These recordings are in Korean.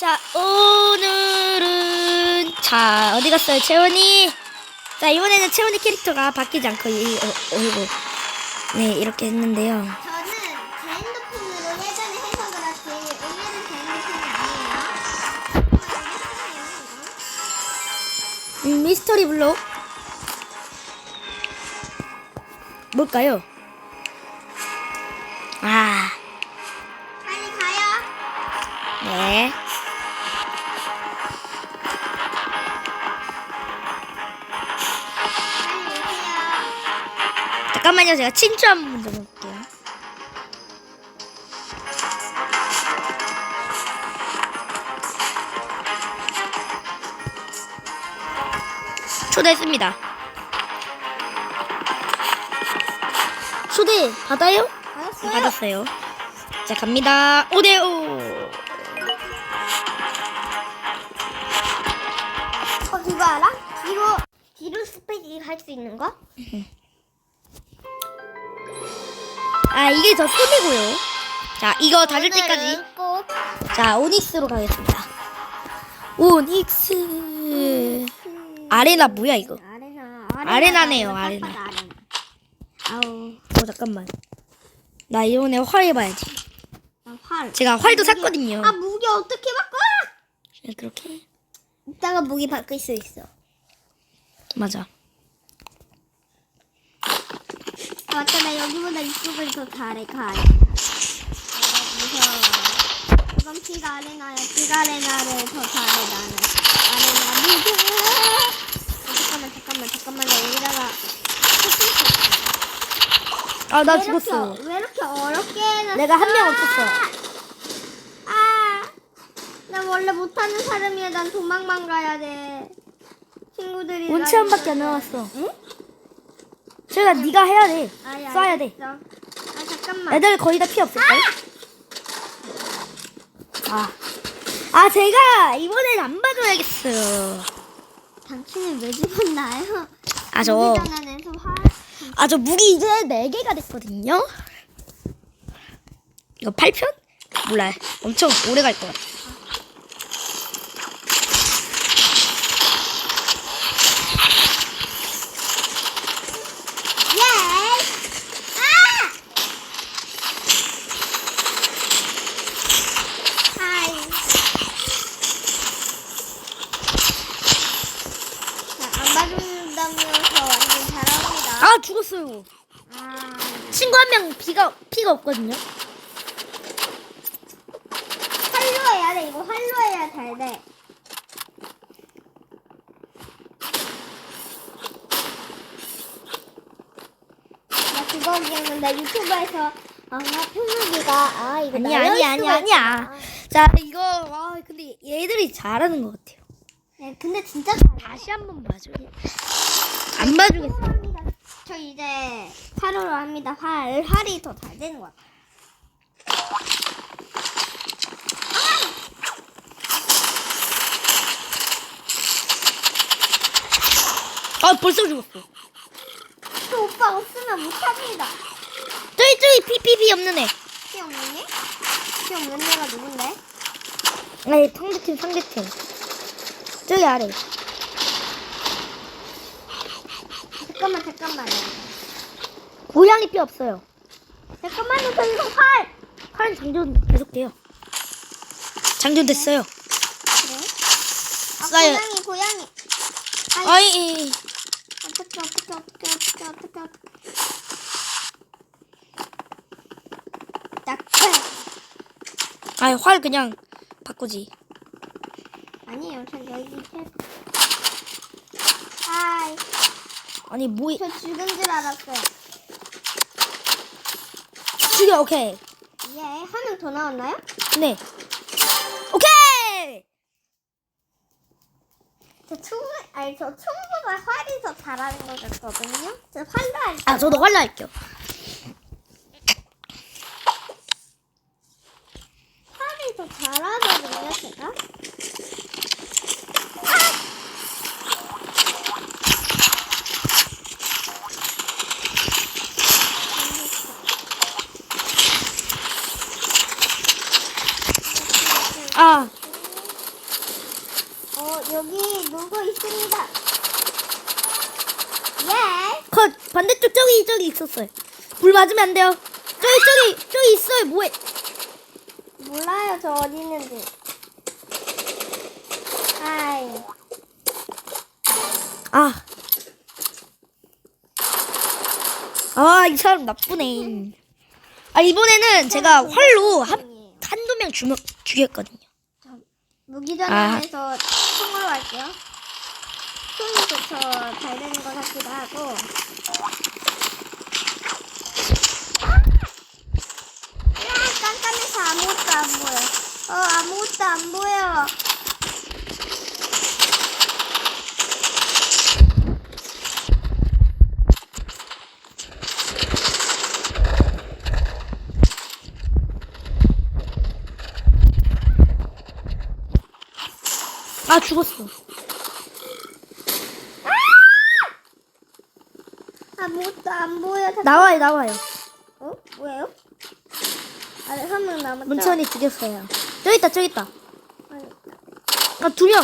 자, 오늘은 자 어디 갔어요, 채원이? 자 이번에는 채원이 캐릭터가 바뀌지 않고 이 어, 어이구 네 이렇게 했는데요. 저는 제 핸드폰으로 예전에 해서 그렇지 오늘은 제 핸드폰이 아니에요. 음, 미스터리 블록 뭘까요? 아, 빨리 가요. 네. 잠깐만요, 제가 친추 한번 좀 볼게요. 초대했습니다. 초대 받아요? 알았어요. 받았어요. 자, 갑니다. 오데오. 어 그거 알아? 뒤로 뒤로 스페이지 할수 있는 거? 아, 이게 저 손이고요. 자, 이거 다 줄 때까지. 오늘은 꼭 자, 오닉스로 가겠습니다. 오닉스. 아레나 뭐야, 이거? 아레나 아레나네요, 딱 아레나. 아우 어, 잠깐만. 나 이번에 활 해봐야지. 나 활. 제가 활도 샀거든요. 아 무기 어떻게 바꿔? 네, 그렇게. 이따가 무기 바꿀 수 있어. 맞아. 아, 맞다 나 여기보다 이쪽을 더 잘해 가. 무서워. 이건 피가 아레나야. 피가 아레나를 더 잘해 나는. 아레나 무기. 아, 잠깐만 잠깐만 잠깐만 나 여기다가. 아, 나 왜 이렇게 죽었어. 어- 왜 이렇게 어렵게 해놨어? 내가 한 명 없었어. 아, 나 원래 못하는 사람이야. 난 도망만 가야 돼. 친구들이. 원치 한 밖에 안 나왔어. 제가 네가 해야 돼. 아, 야, 쏴야 돼. 아, 잠깐만. 애들 거의 다 피 없을걸? 아. 아, 제가 이번엔 안 봐줘야겠어요. 당신은 왜 죽었나요? 아, 저. 무기장난에서 화. 아, 저 무기 이제 4개가 됐거든요? 이거 8편? 몰라요. 엄청 오래 갈것같아. 예! 아! 하이. 자, 안 봐준다면서 완전 잘합니다. 아, 죽었어요. 아, 친구 한명 피가, 피가 없거든요? 활로 해야 돼. 이거 활로 해야 잘 돼. 나 그거 기억나. 유튜브에서 아, 표현하기가 아 이거 나열 아니야, 수가 아니야. 자, 이거, 와, 근데 얘들이 잘하는 것 같아요. 네, 근데 진짜. 다시 한번 봐줘. 안 봐주겠어. 저 이제 활로 합니다. 활 활이 더 잘 되는 것 같아. 아, 벌써 죽었어. 또 오빠 없으면 못합니다. 저기, 저기, PPP 없는 애. 피 없는 애? 피 없는 애가 누군데? 아니, 상대팀, 상대팀. 저기 아래. 잠깐만 잠깐만. 고양이 뼈 없어요. 잠깐만요. 저 이거 활. 팔은 장전 계속 돼요. 장전됐어요. 그래? 아 쏴요. 고양이 고양이. 아이, 아이, 어떡해 어떡해 어떡해 어떡해 어떡해 어떡해. 딱. 아이, 활 그냥 바꾸지. 아니에요. 전 여기 탭. 아이. 아니, 뭐, 저 죽은 줄 알았어요. 죽여, 오케이. 예, 한 명 더 나왔나요? 네. 오케이! 저 총, 아니 저 총보다 활이 더 잘하는 것 같거든요. 저 활로 할게요. 아, 저도 활로 할게요. 활이 더 잘하거든요, 제가. 아, 어, 여기 누구 있습니다. 예. 컷 반대쪽 저기 저기 있었어요. 불 맞으면 안 돼요. 저기 저기 저기 있어요. 뭐해? 몰라요, 저 어디 있는지. 아이. 아. 아, 이 사람 나쁘네. 아, 이번에는 제가 활로 한. 한두 명 죽, 죽였거든요. 무기전환해서 총으로 할게요. 총이 더잘 되는 것 같기도 하고. 야, 깜깜해서 아무것도 안 보여. 어, 아무것도 안 보여. 아, 죽었어. 아무것도 안 보여. 다- 나와요, 나와요. 어? 뭐예요? 아래 한명 남았다. 문천이 죽였어요. 저기 있다, 저기 있다. 아, 두 명.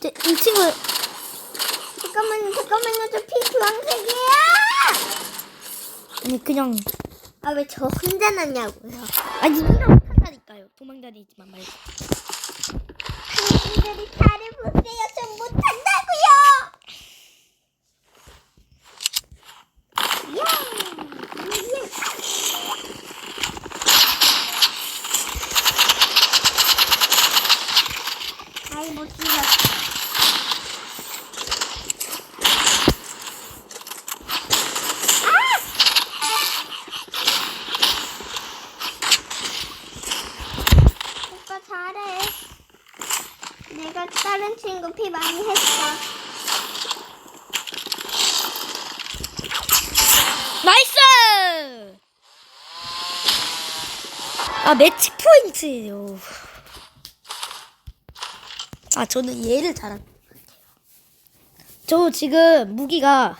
제, 이 친구, 잠깐만요, 잠깐만요. 저 피 주황색이야! 아니, 그냥, 아, 왜 저 혼자 났냐고요? 아니, 이랑 못한다니까요. 도망다니지만 말고. 당신들이 잘해보세요. 예! 예! 아이, 못 죽였어. 오빠 잘해. 내가 다른 친구 피 많이 했어. 나이스! 아, 매치 포인트예요. 아, 저는 얘를 잘한. 저 지금 무기가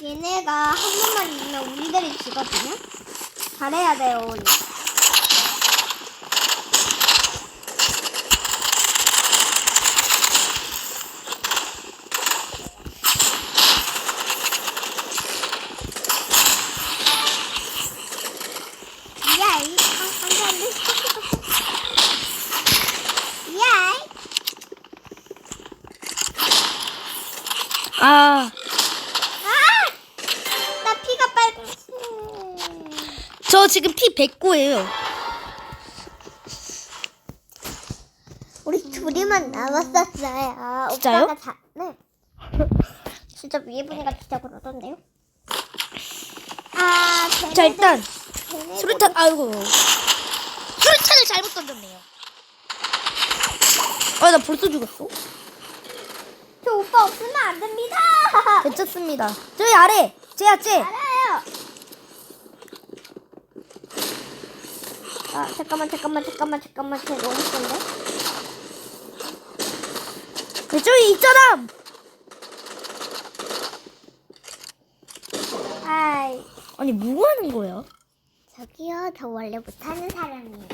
얘네가 한 번만 이기면 우리들이 지거든요. 잘해야 돼요, 우리. 야이, 아, 안 돼, 안 돼. 야이. 아, 아! 나 피가 빨갛어. 저 지금 피 109예요. 우리 둘이만 남았었어요. 진짜요? 오빠가 다, 네. 진짜 위에 보니까 진짜 그러던데요? 아, 쟤네들, 자, 일단 수류탄 아이고. 수류탄을 잘못 던졌네요. 아, 나 벌써 죽었어. 저 오빠 없으면 안 됩니다. 괜찮습니다. 저기 아래. 쟤야, 쟤. 알아요. 아, 잠깐만, 잠깐만, 잠깐만, 잠깐만. 쟤 너무 센데? 그 저기 있잖아. 아이, 아니, 뭐 하는 거야? 저기요. 저 원래 못하는 사람이에요.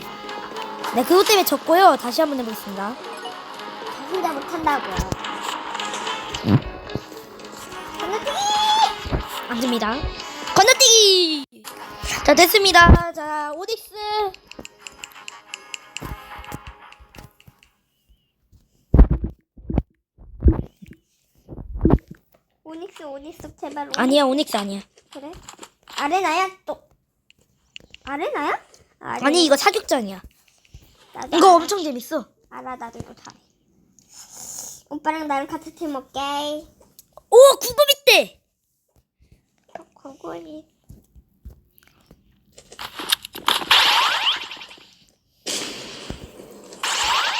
네, 그것 때문에 졌고요. 다시 한번 해보겠습니다. 저 혼자 못한다고요. 건너뛰기! 안 됩니다. 건너뛰기! 자, 됐습니다. 자, 오닉스. 오닉스, 오닉스, 제발. 오닉스. 아니야, 오닉스 아니야. 그래? 아레나야 또 아레나야? 아레... 아니, 이거 사격장이야. 나도 이거 알아. 엄청 재밌어. 알아 나도 이거 잘해 오빠랑 나랑 같은 팀 올게 오, 구급 있대! 고고리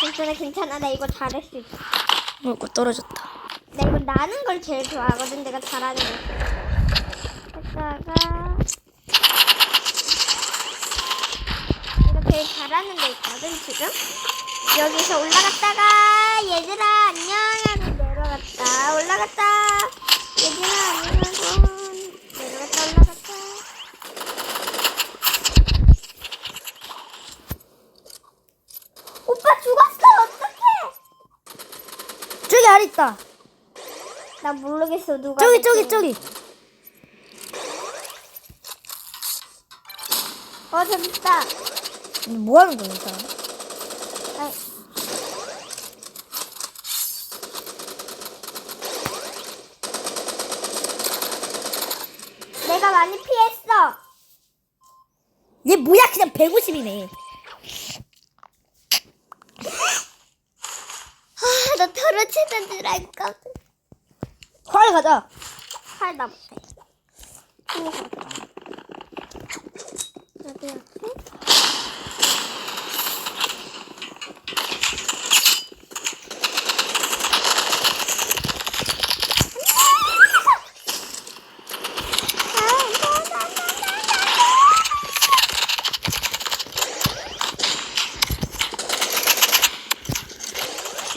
괜찮아 괜찮아 나 이거 잘할 수 있어 어, 이거 떨어졌다. 나 이거 나는 걸 제일 좋아하거든. 내가 잘하는 거. 했다가 이거 제일 잘하는 데 있거든 지금? 여기서 올라갔다가 얘들아 안녕! 하고 내려갔다. 올라갔다! 얘들아 안녕! 하고 내려갔다 올라갔다. 오빠 죽었어! 어떡해! 잘 있다. 나 모르겠어 누가. 저기. 저기 저기. 어 저기 있다. 뭐 하는 거야 이 사람? 아이. 내가 많이 피했어. 얘 뭐야 그냥 150이네. 아, 나 떨어지는 줄 알까. 활 가자. 팔다 못해. 힘이 가더라. 나도.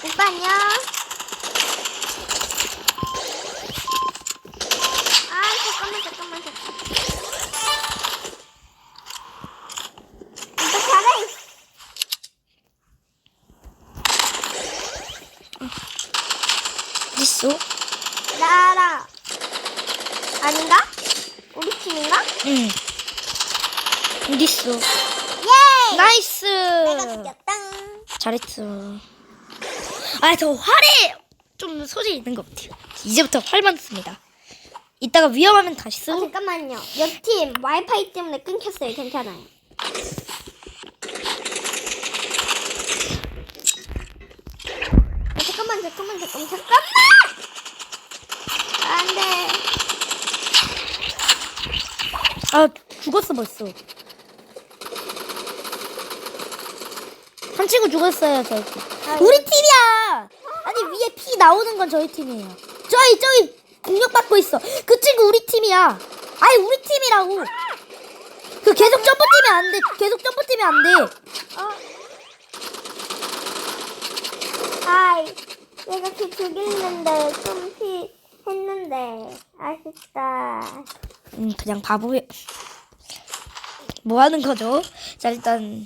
오빠 안녕. 아 잠깐만 잠깐만 잠깐만. 오빠 잘해. 있어? 나 알아. 아닌가? 우리 팀인가? 응. 어디 있어? 예! 나이스. 내가 죽였다. 잘했어. 아, 저 활에 좀 소질 있는 것 같아요. 이제부터 활만 씁니다. 이따가 위험하면 다시 어, 쓰고. 잠깐만요. 옆팀 와이파이 때문에 끊겼어요. 괜찮아요. 아, 잠깐만, 잠깐만, 잠깐만, 잠깐만! 안 돼. 아, 죽었어 벌써. 한 친구 죽었어요, 저기. 우리 팀이야. 아니 위에 피 나오는 건 저희 팀이에요. 저기 저기 공격받고 있어. 그 친구 우리 팀이야. 아니 우리 팀이라고. 그 계속 점프 뛰면 안 돼. 계속 점프 뛰면 안 돼. 어? 아이, 내가 걔 죽이는데 좀피 했는데 아쉽다. 음 그냥 바보에. 뭐 하는 거죠? 자 일단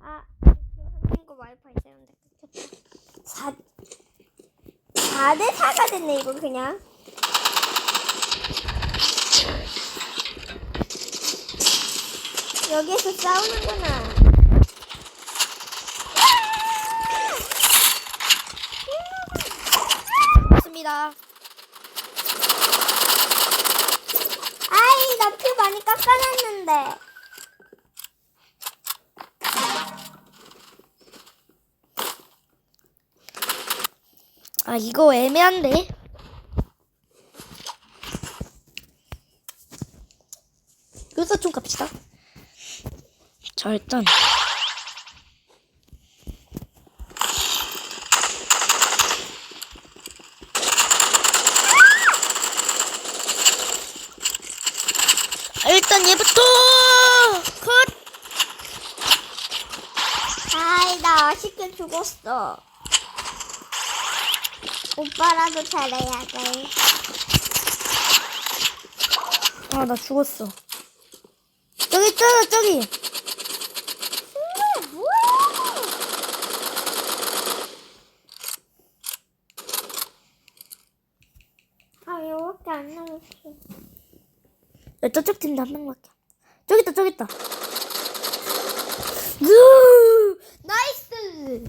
아, 한 친구 와이파이 때문에 끊겼다. 4, 4대 4가 됐네, 이거 그냥. 여기에서 싸우는구나. 좋습니다. 아이, 나피 많이 깎아놨는데. 아 이거 애매한데. 여기서 좀 갑시다. 자 일단 일단 얘부터 컷. 아이, 나 아쉽게 죽었어. 오빠라도 잘해야 돼. 아 나 죽었어. 저기 있잖아 저기. 친구야, 뭐야? 아, 이거밖에 안 남았어. 야, 저쪽 팀도 한 명밖에. 저기 있다, 저기 있다. 으, 나이스.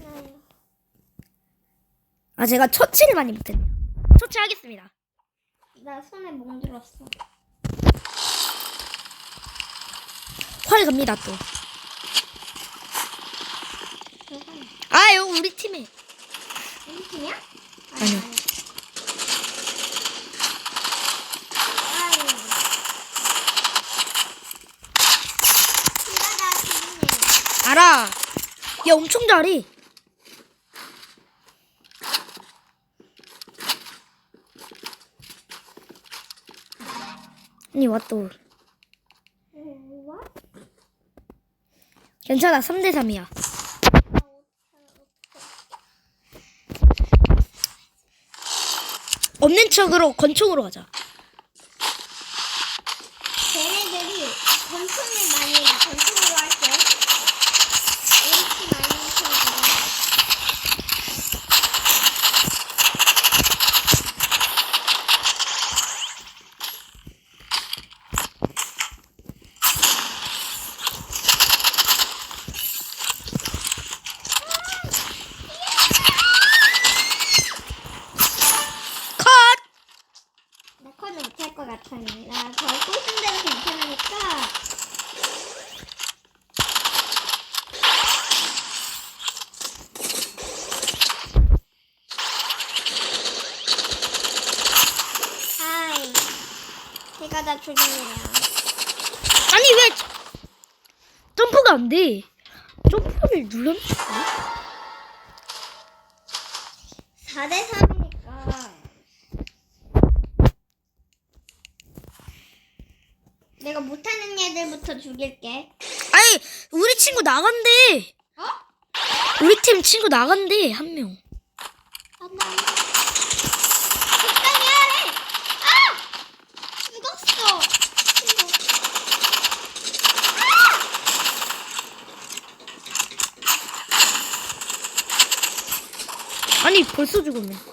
아, 제가 처치를 많이 못했네요. 처치하겠습니다. 나 손에 멍들었어. 활 갑니다, 또. 아, 이거 우리 팀에. 우리 팀이야? 아니요. 알아. 얘 엄청 잘해. 아니, 왔다. 괜찮아, 3대 3이야. 없는 척으로 권총으로 가자. 걔네들이 권총을 많이 해. 권총으로 할게. 우리 팀 아닌 척으로. 때마다 죽이네요. 아니 왜 점프가 안 돼? 점프를 눌렀? 4대 3이니까. 내가 못하는 애들부터 죽일게. 아니 우리 친구 나간대. 어? 우리 팀 친구 나간대 한 명. 안 나. 적당히 하래. 아! 죽었어. 친구. 아니 벌써 죽었네.